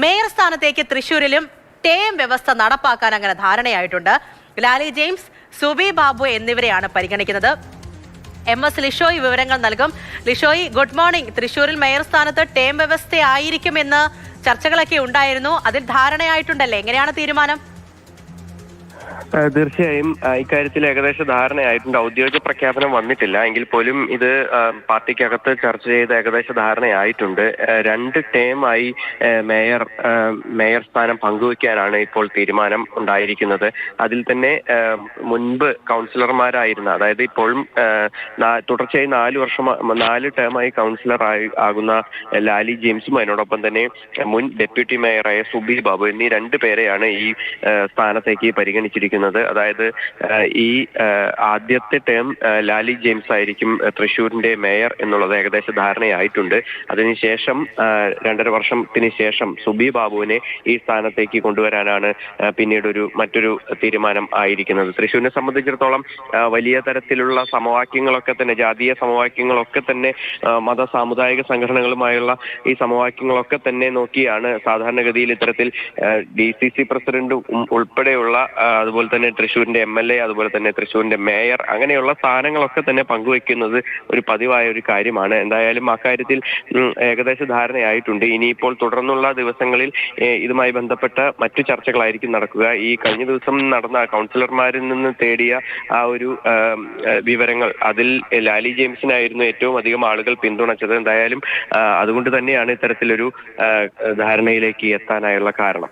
Mayor സ്ഥാനത്തേക്ക് തൃശൂരിലും term വ്യവസ്ഥ നടപ്പാക്കാൻ അങ്ങനെ ധാരണയായിട്ടുണ്ട്. ലാലി ജെയിംസ് സുബി ബാബു എന്നിവരെയാണ് പരിഗണിക്കുന്നത്. എം എസ് ലിഷോയ് വിവരങ്ങൾ നൽകും. ലിഷോയ് ഗുഡ് മോർണിംഗ് തൃശൂരിൽ മേയർ സ്ഥാനത്ത് ടേം വ്യവസ്ഥയായിരിക്കുമെന്ന് ചർച്ചകളൊക്കെ ഉണ്ടായിരുന്നു. അതിൽ ധാരണയായിട്ടുണ്ടല്ലേ? എങ്ങനെയാണ് തീരുമാനം? തീർച്ചയായും ഇക്കാര്യത്തിൽ ഏകദേശ ധാരണയായിട്ടുണ്ട്. ഔദ്യോഗിക പ്രഖ്യാപനം വന്നിട്ടില്ല. എങ്കിൽ പോലും ഇത് പാർട്ടിക്കകത്ത് ചർച്ച ചെയ്ത് ഏകദേശ ധാരണയായിട്ടുണ്ട്. രണ്ട് ടേമായി മേയർ മേയർ സ്ഥാനം പങ്കുവയ്ക്കാനാണ് ഇപ്പോൾ തീരുമാനം ഉണ്ടായിരിക്കുന്നത്. അതിൽ തന്നെ മുൻപ് കൗൺസിലർമാരായിരുന്ന അതായത് ഇപ്പോഴും തുടർച്ചയായി നാല് വർഷം നാല് ടേമായി കൗൺസിലർ ആകുന്ന ലാലി ജെയിംസും അതിനോടൊപ്പം തന്നെ മുൻ ഡെപ്യൂട്ടി മേയറായ സുബി ബാബു എന്നീ രണ്ട് പേരെയാണ് ഈ സ്ഥാനത്തേക്ക് പരിഗണിച്ചിരിക്കുന്നത്. അതായത് ഈ ആദ്യത്തെ ടേം ലാലി ജെയിംസ് ആയിരിക്കും തൃശൂരിന്റെ മേയർ എന്നുള്ളത് ഏകദേശ ധാരണയായിട്ടുണ്ട്. അതിനുശേഷം രണ്ടര വർഷത്തിന് ശേഷം സുബി ബാബുവിനെ ഈ സ്ഥാനത്തേക്ക് കൊണ്ടുവരാനാണ് പിന്നീട് ഒരു മറ്റൊരു തീരുമാനം ആയിരിക്കുന്നത്. തൃശ്ശൂരിനെ സംബന്ധിച്ചിടത്തോളം വലിയ തരത്തിലുള്ള സമവാക്യങ്ങളൊക്കെ തന്നെ ജാതീയ സമവാക്യങ്ങളൊക്കെ തന്നെ മത സാമുദായിക സംഘടനകളുമായുള്ള ഈ സമവാക്യങ്ങളൊക്കെ തന്നെ നോക്കിയാണ് സാധാരണഗതിയിൽ ഇത്തരത്തിൽ ഡി സി സി പ്രസിഡന്റ് ഉൾപ്പെടെയുള്ള അതുപോലെ തന്നെ തൃശ്ശൂരിന്റെ എം എൽ എ അതുപോലെ തന്നെ തൃശ്ശൂരിന്റെ മേയർ അങ്ങനെയുള്ള സ്ഥാനങ്ങളൊക്കെ തന്നെ പങ്കുവെക്കുന്നത് ഒരു പതിവായ ഒരു കാര്യമാണ്. എന്തായാലും അക്കാര്യത്തിൽ കാര്യത്തിൽ ഏകദേശ ധാരണയായിട്ടുണ്ട്. ഇനിയിപ്പോൾ തുടർന്നുള്ള ദിവസങ്ങളിൽ ഇതുമായി ബന്ധപ്പെട്ട മറ്റു ചർച്ചകളായിരിക്കും നടക്കുക. ഈ കഴിഞ്ഞ ദിവസം നടന്ന കൗൺസിലർമാരിൽ നിന്ന് തേടിയ ആ ഒരു വിവരങ്ങൾ അതിൽ ലാലി ജെയിംസിനായിരുന്നു ഏറ്റവും അധികം ആളുകൾ പിന്തുണച്ചത്. എന്തായാലും അതുകൊണ്ട് തന്നെയാണ് ഇത്തരത്തിലൊരു ധാരണയിലേക്ക് എത്താനായുള്ള കാരണം.